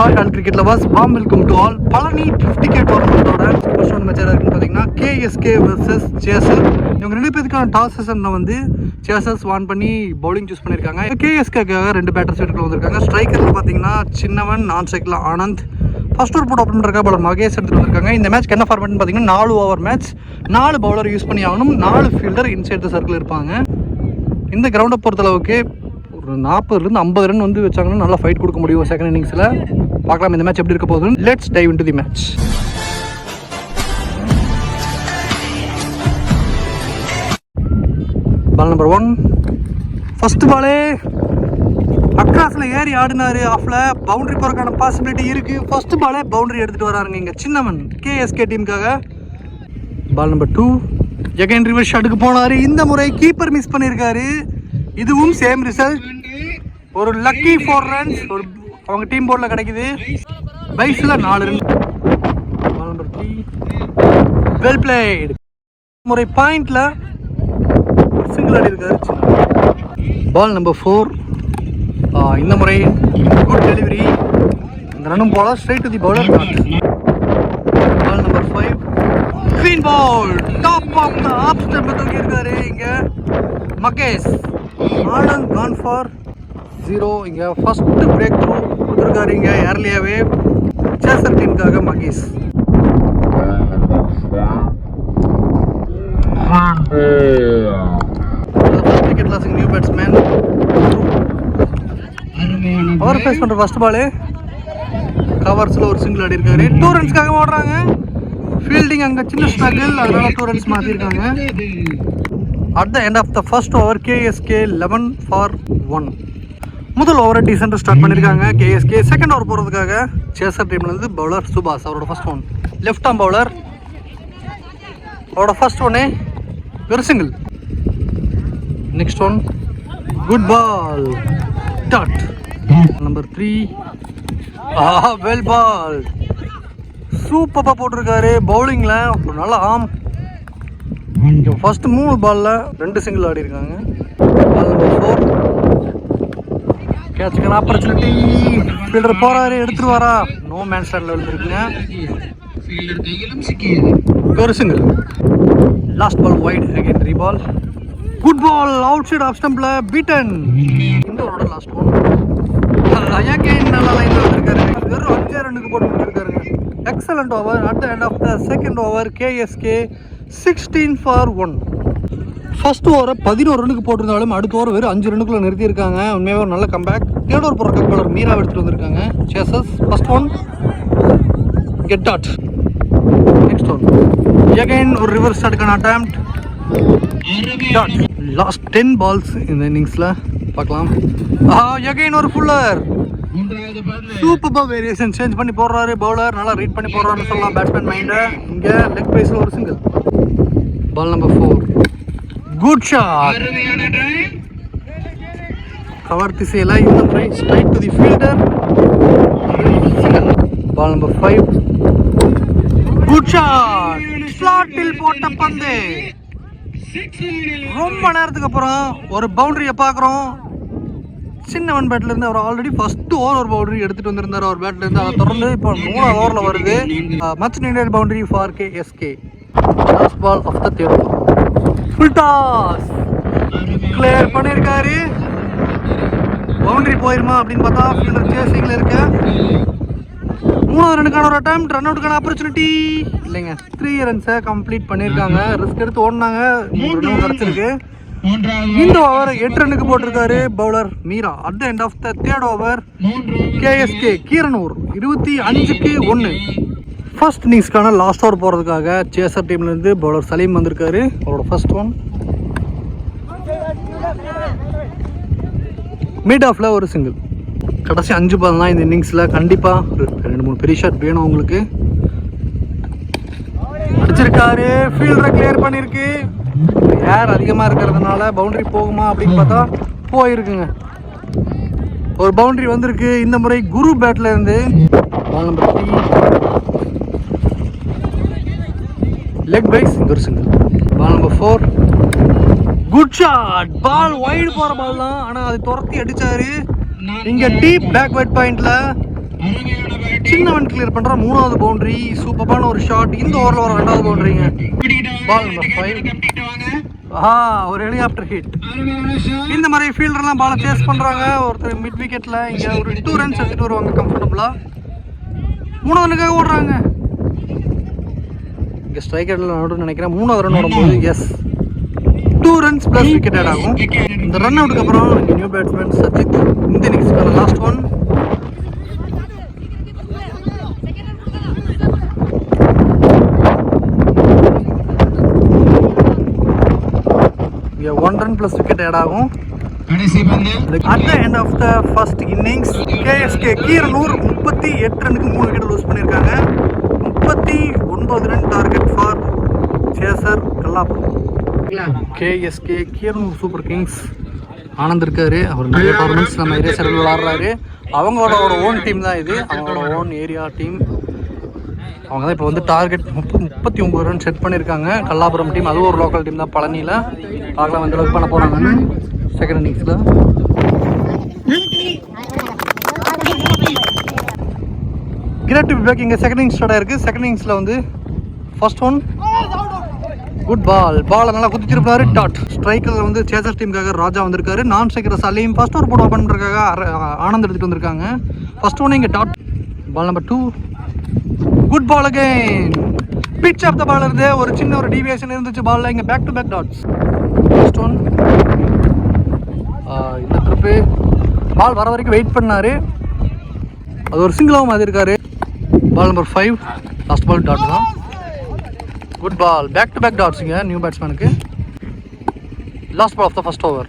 Hi and cricket lovers warm welcome to all Palani fifty K டோர்னமெண்ட்டோட first one மேட்சாக இருக்குன்னு பார்த்தீங்கன்னா KSK versus chaser இவங்க ரெண்டு பேருக்கான டாஸ் செஷனில் வந்து சேசர்ஸ் வான் பண்ணி பவுலிங் சூஸ் பண்ணியிருக்காங்க கேஎஸ்கேக்காக ரெண்டு பேட்டர்ஸ் வீட்டுக்குள்ள வந்திருக்காங்க. ஸ்ட்ரைக்கரில் பார்த்தீங்கன்னா சின்னவன் நான் ஸ்ட்ரைக்கில் ஆனந்த். ஃபர்ஸ்ட் ஒரு போட்டு ஓப்பன் பண்ணுறக்கா பவுலர் மகேஷ் எடுத்துகிட்டு வந்திருக்காங்க. இந்த மேட்ச் என்ன ஃபார்மேட்னு பார்த்தீங்கன்னா நாலு ஓவர் மேட்ச் நாலு பவுலர் யூஸ் பண்ணி ஆகணும். நாலு ஃபீல்டர் இன்சைட் த சர்க்கிள் இருப்பாங்க. இந்த கிரவுண்டை பொறுத்தளவுக்கு ஒரு நாற்பதுலேருந்து ஐம்பது ரன் வந்து வச்சாங்கன்னா நல்லா ஃபைட் கொடுக்க முடியும் செகண்ட் இன்னிங்ஸில் பார்க்கலாம் இந்த மேட்ச் எப்படி இருக்க போகுது let's dive into the match ball number one first பாலே அக்ராஸில் ஏறி ஆடினாரு. ஆஃப்ல பவுண்டரி போகிறக்கான பாசிபிலிட்டி இருக்குது ஃபஸ்ட் பாலே பவுண்டரி எடுத்துகிட்டு வராருங்க இங்கே சின்னவன். KSK டீமுக்காக ball number two Jagan reverse ஷாட்டுக்கு போனாரு. இந்த முறை கீப்பர் மிஸ் பண்ணியிருக்காரு இதுவும் சேம் ரிசல்ட் ஒரு லக்கி ஃபோர் ரன்ஸ் ஒரு அவங்க டீம் போர்டில் கிடைக்குது. பைஸில் நாலு ball number three well played முறை பாயிண்டில் சிங்கிள் அடி இருக்காரு பால் நம்பர் ஃபோர் இந்த முறை குட் டெலிவரி இந்த ரன்னும் போல straight to the bowler ball number five green ball top of the off stump தூக்கி இருக்காரு இங்கே. Mahesh. Anand gone for zero இங்கே ஃபஸ்ட்டு பிரேக் த்ரூ கொடுத்துருக்காரு இங்க ஏர்லியாவே சேசர் மகேஷ் கிரிக்கெட் கிளாஸிங் நியூ பேட்ஸ்மேன் பவர் ஃபேஸ் பண்ணுற ஃபர்ஸ்ட் பாலு கவர்ஸில் ஒரு சிங்கிள் ஆடி இருக்காரு டூ ரன்ஸ்க்காக ஓடுறாங்க. ஃபீல்டிங் அங்கே சின்ன ஸ்ட்ரகிள் அதனால் டூ ரன்ஸ் மாற்றிருக்காங்க at the end of the first over CSK eleven for one முதல் ஓவரை டீசெண்டாக ஸ்டார்ட் பண்ணியிருக்காங்க. கேஎஸ்கே செகண்ட் ஓவர் போகிறதுக்காக சேசர் டீம்லேருந்து பவுலர் சுபாஷ் அவரோட first one left arm bowler அவரோட ஃபர்ஸ்ட் ஒன்னே வெறும் single next one good ball dot number three ஆஹா வெல் பால் சூப்பராக போட்டிருக்காரு. பவுலிங்கில் ஒரு நல்ல ஆம் இங்கே ஃபர்ஸ்ட் மூணு பாலில் ரெண்டு சிங்கிள் ஆடி இருக்காங்க பால் நம்பர் ஃபோர் கேட்சுக்கலாம் ஆப்பர்ச்சுனிட்டி ஃபீல்டர் போறாரு எடுத்துட்டு வரா நோ மேன் ஸ்டாண்டில் விழுந்துருக்குங்க. ஒரு last ball wide again three ball good ball outside off ஸ்டம்பில் beaten இந்த ஓவரோட லாஸ்ட் பால் அகைன் நல்ல லைனில் வந்திருக்காரு. வெறும் அஞ்சு ரன்னுக்கு போட்டு முடிச்சிருக்காருங்க. Excellent over at the end of the second over KSK sixteen for one first ஓவரை பதினோரு ரனுக்கு போட்டிருந்தாலும் அடுத்த ஓவர் வெறும் அஞ்சு ரன்னுக்குள்ள நிறுத்தியிருக்காங்க. உண்மையாக ஒரு நல்ல கம்பேக் தேர்ட் ஓவர் போகிற கப்பாளர் மீரா எடுத்துட்டு வந்திருக்காங்க. Chases first one get dot next one again ஒரு reverse ஷாட்டுக்கான attempt dot last ten balls இந்த இன்னிங்ஸில் பார்க்கலாம். எகைன் ஒரு ஃபுல்லர் சூப்பராக வேரியேஷன் சேஞ்ச் பண்ணி போடுறாரு பவுலர் நல்லா ரீட் பண்ணி போடுறாருன்னு சொல்லலாம். பேட்ஸ்மேன் மைண்டை இங்கே லெக் பேஸில் ஒரு single ball number four good shot cover திசையில் இந்த முறை straight to the fielder ball number five good shot ஸ்லாட்டில் போட்ட பந்து. ரொம்ப நேரத்துக்கு அப்புறம் ஒரு பவுண்டரியை பார்க்குறோம். சின்னவன் பேட்ல இருந்து அவர் ஆல்ரெடி ஃபர்ஸ்ட் ஓவர் ஒரு பவுண்டரி எடுத்துட்டு வந்திருந்தார். அவர் பேட்ல இருந்து அதை தொடர்ந்து இப்போ மூணாவது ஓவரில் வருது. Much needed boundary for KSK last ball of the third full toss clear பண்ணியிருக்காரு பவுண்டரி போயிருமா அப்படின்னு பார்த்தா ஃபீல்டர் சேசிங்கில் இருக்க. மூணாவது ரனுக்கான ஒரு அட்டம் ரன் அவுட்டுக்கான ஆப்பர்ச்சுனிட்டி இல்லைங்க. த்ரீ ரன்ஸை கம்ப்ளீட் பண்ணியிருக்காங்க ரிஸ்க் எடுத்து ஓடினாங்க. மூணு ரன் கிடச்சிருக்கு. இந்த ஓவர் எட்டு ரன்னுக்கு போட்டிருக்காரு bowler Meera. At the end of the third over CSK Keeranur. இருபத்தி அஞ்சுக்கு ஒன்று ஃபர்ஸ்ட் இன்னிங்ஸ்க்கான லாஸ்ட் ஓவர் போகிறதுக்காக சேசர் டீம்லேருந்து பவுலர் சலீம் வந்திருக்காரு. அவரோட ஃபர்ஸ்ட் ஒன் மிட் ஆஃபில் ஒரு சிங்கிள் கடைசி அஞ்சு பால் தான் இந்த இன்னிங்ஸில் கண்டிப்பாக ரெண்டு மூணு பெரிய ஷாட் வேணும் உங்களுக்கு. அடிச்சிருக்காரு. ஃபீல்டரை கிளியர் பண்ணியிருக்கு ஏர் அதிகமாக இருக்கிறதுனால பவுண்டரி போகுமா அப்படின்னு பார்த்தா போயிருக்குங்க. ஒரு பவுண்டரி வந்திருக்கு. இந்த முறை குரு பேட்டில் இருந்து ball number three leg byes இங்கே ஒரு single ball number four good shot ball wide போகிற பால் தான் ஆனால் அது துரத்தி அடித்தாரு இங்கே டீப் பேக்வர்ட் பாயிண்டில் சின்னவன் கிளியர் பண்ற மூணாவது பவுண்டரி சூப்பரான ஒரு ஷாட் இந்த ஓவரில் வர ரெண்டாவது பவுண்டரிங்க பால் நம்பர் ஃபைவ் ஆ ஒரு ஹெலிகாப்டர் ஹிட் இந்த மாதிரி ஃபீல்டர்லாம் பாலை சேஸ் பண்றாங்க. ஒருத்தர் மிட் விக்கெட்ல இங்க ஒரு டூ ரன்ஸ் எடுத்துட்டு வருவாங்க கம்ஃபர்டபுளா மூணாவதுக்காக ஓடுறாங்க. இங்க ஸ்ட்ரைக்கர்ல நடுவு நினைக்கிறேன். மூணாவது ரன் ஓடும்போது yes two runs plus wicket add ஆகும். இந்த ரன் அவுட்டுக்கு அப்புறம் நியூ பேட்ஸ்மேன் சஜித் இந்த இன்னிங்ஸ்க்கான லாஸ்ட் ஒன் இங்க one run plus wicket add ஆகும். At the end of the first innings KSK Keeranur முப்பத்தி எட்டு ரனுக்கு மூணு விக்கெட் லூஸ் பண்ணியிருக்காங்க. முப்பத்தி முப்பது run target for chaser Kallapuram KSK Keeranur super kings Anand இருக்காரு அவர் நிறைய பர்ஃபார்மன்ஸ் நம்ம ஏரியா சைடில் விளாட்றாரு அவங்களோட ஓன் டீம் தான் இது. அவங்களோட ஓன் ஏரியா டீம் அவங்க தான் இப்போ வந்து டார்கெட் முப்ப முப்பத்தி ஒம்பது ரன் செட் பண்ணியிருக்காங்க. கல்லாபுரம் டீம் அதுவும் ஒரு லோக்கல் டீம் தான் பழனியில். பார்க்கலாம் வந்து அளவுக்கு பண்ண போகிறாங்கன்னு செகண்ட் இன்னிங்ஸில் கிரேட் பேக் இங்கே செகண்ட் இன்னிங்ஸ் இருக்குது செகண்ட் இன்னிங்ஸில் வந்து ஃபர்ஸ்ட் ஒன் குட் பால் பாலை நல்லா குதிச்சிருப்பாரு. டாட் ஸ்ட்ரைக்கர் வந்து சேசர் டீமுக்காக ராஜா வந்திருக்காரு. நான் ஸ்ட்ரைக்கர் சலீம் ஃபர்ஸ்ட் ஒரு போட ஓப்பன் பண்ணுறதுக்காக ஆனந்த் எடுத்துகிட்டு வந்திருக்காங்க. ஃபர்ஸ்ட் ஒன் இங்கே dot ball number two good ball again pitch of the ball இருந்து ஒரு சின்ன ஒரு டிவியேஷன் இருந்துச்சு பால்ல இங்கே back to back dots first one இந்த ட்ரிப்பு பால் வர வரைக்கும் வெயிட் பண்ணாரு. அது ஒரு சிங்கிளாகவும் மாதிரி இருக்காரு ball number five last ball dot தான். Good ball back to back டாட்ஸுங்க new பேட்ஸ்மேனுக்கு last ball of the first over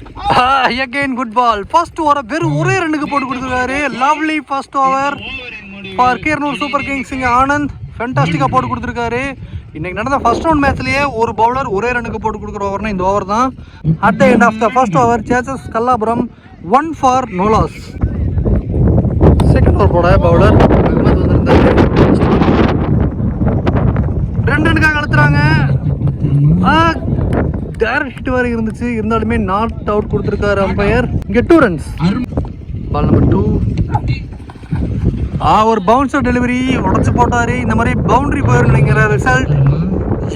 again good ball first ஓவரை வெறும் ஒரே ரன்னுக்கு போட்டு கொடுத்துருக்காரு. Lovely first over for Keeranur super கிங்ஸுங்க Anand ஃபென்டாஸ்டிக்காக போட்டு கொடுத்துருக்காரு. இன்னைக்கு நடந்த ஃபர்ஸ்ட் ரவுண்ட் மேட்ச்லயே ஒரு பவுலர் ஒரே ரனுக்கு போட்டு கொடுக்குற ஓவர்னா இந்த ஓவர் தான். At the end of the first over chases Kallapuram one for no loss second over போட பவுலர் அகமது வந்திருந்தாரு ரெண்டு ரனுக்காக அழுத்துறாங்க டேரக்ட் ஹிட் வரை இருந்துச்சு. இருந்தாலுமே நாட் அவுட் கொடுத்துருக்காரு அம்பையர் இங்கே two runs ball number two ah ஒரு பவுன்சர் டெலிவரி உடச்சு போட்டாரு. இந்த மாதிரி பவுண்டரி போயிரும் நினைக்கிற ரிசல்ட்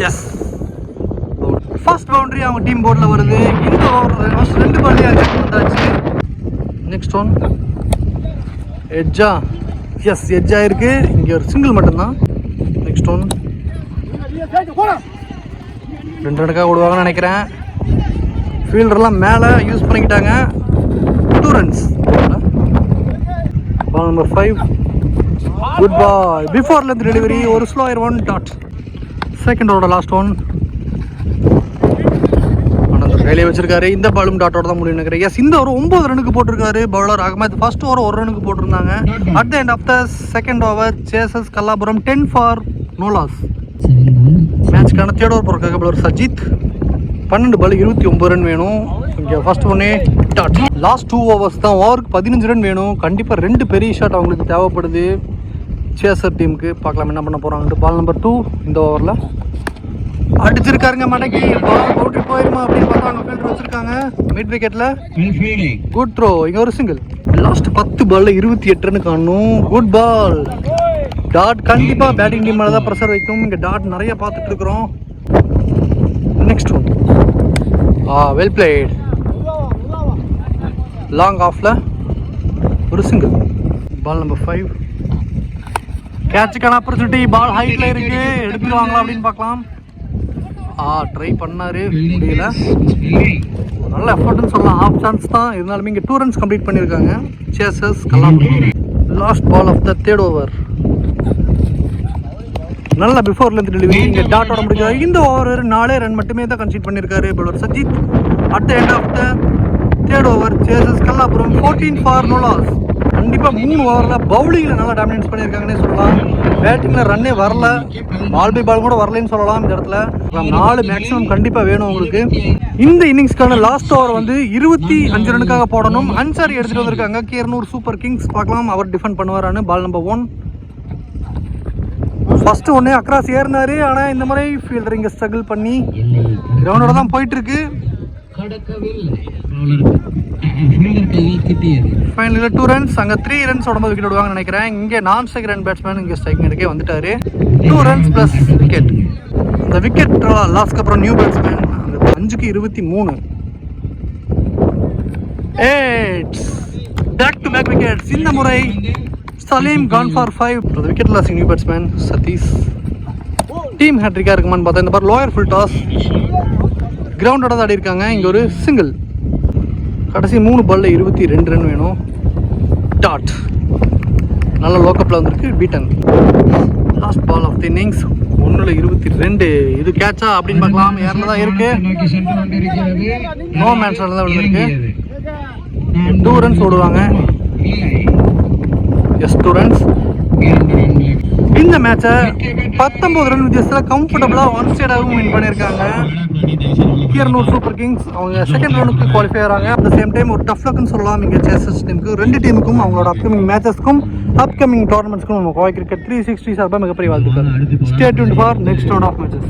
எஸ் ஃபர்ஸ்ட் பவுண்டரி அவங்க டீம் போர்டில் வருது. இந்த ஓவர் ரெண்டு பால்லையும் அஜெக்ட் வந்தாச்சு. நெக்ஸ்ட் ஒன் எட்ஜா எஸ் எட்ஜா இருக்கு. இங்கே ஒரு சிங்கிள் மட்டும்தான். நெக்ஸ்ட் ஒன் ரெண்டு ரனுக்காக விடுவாங்கன்னு நினைக்கிறேன். ஃபீல்டர்லாம் மேலே யூஸ் பண்ணிக்கிட்டாங்க. Two runs ball number five good ball பிஃபோர்லேருந்து delivery ஒரு ஸ்லோ ஆயிரம் ஒன் டாட் செகண்ட் ரோட லாஸ்ட் ஒன் கையிலே வச்சிருக்காரு. இந்த பாலும் டாட்டோட தான் முடியும் நினைக்கிறேன். எஸ் இந்த ஒரு ஒன்பது ரனுக்கு போட்டிருக்காரு. பவுலர் அகமது ஃபர்ஸ்ட் ஓவர் ஒரு ரனுக்கு போட்டிருந்தாங்க. At the end of the second over chases Kallapuram ten for no loss மேட்ச்க்கான third over போகிறக்காக பவுலர் சஜித். பன்னெண்டு பால் இருபத்தி ஒம்பது ரன் வேணும். இங்கே ஃபர்ஸ்ட் ஒன்னே டாட் லாஸ்ட் டூ ஓவர்ஸ் தான் ஓவருக்கு பதினஞ்சு ரன் வேணும். கண்டிப்பாக ரெண்டு பெரிய ஷாட் அவங்களுக்கு தேவைப்படுது. சேசர் டீமுக்கு பார்க்கலாம் என்ன பண்ண போகிறாங்கன்ட்டு பால் நம்பர் டூ இந்த ஓவரில் அடிச்சிருக்காருங்க மடக்கி. பால் பவுண்டரி போயிருமா அப்படின்னு பார்த்தா அவங்க ஃபீல்டர் வச்சிருக்காங்க. மிட் விக்கெட்டில் குட் த்ரோ இங்கே ஒரு சிங்கிள் லாஸ்ட் பத்து பால்ல இருபத்தி எட்டு ரன் காணும் குட் பால் டாட் கண்டிப்பாக பேட்டிங் டீம் மேலே தான் ப்ரெஷர் வைக்கும். இங்கே டாட் நிறைய பார்த்துட்டு இருக்கிறோம். Next one ah well played long ஆஃபில் ஒரு சிங்கிள் பால் நம்பர் ஃபைவ் கேட்சுக்கான ஆப்பர்ச்சுனிட்டி பால் ஹைட்ல இருக்கு. எடுத்துருவாங்களா அப்படின்னு பார்க்கலாம். ஆ ட்ரை பண்ணாரு. முடியல. நல்ல எஃபர்ட்னு சொல்லலாம். ஹாஃப் சான்ஸ் தான். இருந்தாலுமே இங்கே டூ ரன்ஸ் கம்ப்ளீட் பண்ணியிருக்காங்க. Chases Kalam last ball of the third over நல்ல பிஃபோர்லேருந்து டெலிவரி இங்கே டாட்டோட முடிக்கிறார் இந்த ஓவர் நாலே ரன் மட்டுமே தான் கன்சீட் பண்ணியிருக்காரு bowler Sajith. At the end of the third over chases Kallapuram fourteen for no loss கண்டிப்பாக மூணு ஓவரில் பவுலிங்கில் நல்லா டாமினேட் பண்ணியிருக்காங்கன்னே சொல்லலாம். பேட்டிங்கில் ரன்னே வரல. பால் பை பால் கூட வரலன்னு சொல்லலாம் இந்த இடத்துல. நாலு மேக்ஸிமம் கண்டிப்பாக வேணும் உங்களுக்கு. இந்த இன்னிங்ஸ்க்கான லாஸ்ட் ஓவர் வந்து இருபத்தி அஞ்சு ரனுக்காக போடணும். அன்சாரி எடுத்துகிட்டு வந்திருக்காங்க. கீரனூர் சூப்பர் கிங்ஸ் பார்க்கலாம். அவர் டிஃபெண்ட் பண்ணுவாரான்னு பால் நம்பர் ஒன் ஃபர்ஸ்ட் ஒன்று அக்ராஸ் ஏறினாரு ஆனால் இந்த மாதிரி ஃபீல்டர் இங்கே ஸ்ட்ரகிள் பண்ணி கிரவுண்டோட தான் போயிட்டு இருக்கு ஃபீல்டர் கையில் கிட்டியது ஃபைனலில் டூ ரன்ஸ் அங்கே த்ரீ ரன்ஸ் உடம்பு விக்கெட் விடுவாங்கன்னு நினைக்கிறேன். இங்கே நான் ஸ்ட்ரைக் ரன் பேட்ஸ்மேன் இங்கே ஸ்ட்ரைக் எடுக்கே வந்துட்டாரு. டூ ரன்ஸ் ப்ளஸ் விக்கெட் இந்த விக்கெட் லாஸ்ட்க்கு அப்புறம் நியூ பேட்ஸ்மேன் அந்த அஞ்சுக்கு இருபத்தி மூணு. ஏட்ஸ் பேக் டு பேக் விக்கெட்ஸ் இந்த முறை Salim gone for five wicket lasting new batsman Satish team ஹேட்ரிக்காக இருக்குமான்னு பார்த்தா இந்த பார் லோயர் ஃபுல் டாஸ் கிரவுண்டோட ஆடி இருக்காங்க இங்கே ஒரு சிங்கிள் கடைசி மூணு பால்ல இருபத்தி ரெண்டு ரன் வேணும். டாட் நல்ல லோக்கப்பில் வந்திருக்கு. Beaten last ball of the innings ஒன்றில் இருபத்தி ரெண்டு. இது கேட்சா அப்படின்னு பார்க்கலாம். யாரில் தான் இருக்கு. நோ மேன்ஸில் தான் விழுந்திருக்கு. டூ ரன்ஸ் ஓடுவாங்க. ஸ்டூடெண்ட்ஸ் எஸ் இந்த மேட்சை பத்தொம்பது ரன் வித்தியாசத்தில் கம்ஃபர்டபுளாக ஒன் சைடாகவும் வின் பண்ணியிருக்காங்க. இருநூறு சூப்பர் கிங்ஸ் அவங்க செகண்ட் ரவுண்டுக்கு குவாலிஃபை ஆகிறாங்க அட் சேம் டைம் ஒரு டஃப் லக்னு சொல்லலாம். இங்கே சேசஸ் டீமுக்கு ரெண்டு டீமுக்கும் அவங்களோட அப்கமிங் மேட்சஸ்க்கும் அப்கமிங் டோர்னமெண்ட்ஸ்க்கும் நம்ம கோவை கிரிக்கெட் த்ரீ சிக்ஸ்டி சார்பாக மிகப்பெரிய வாழ்த்துக்கள். State for next round of matches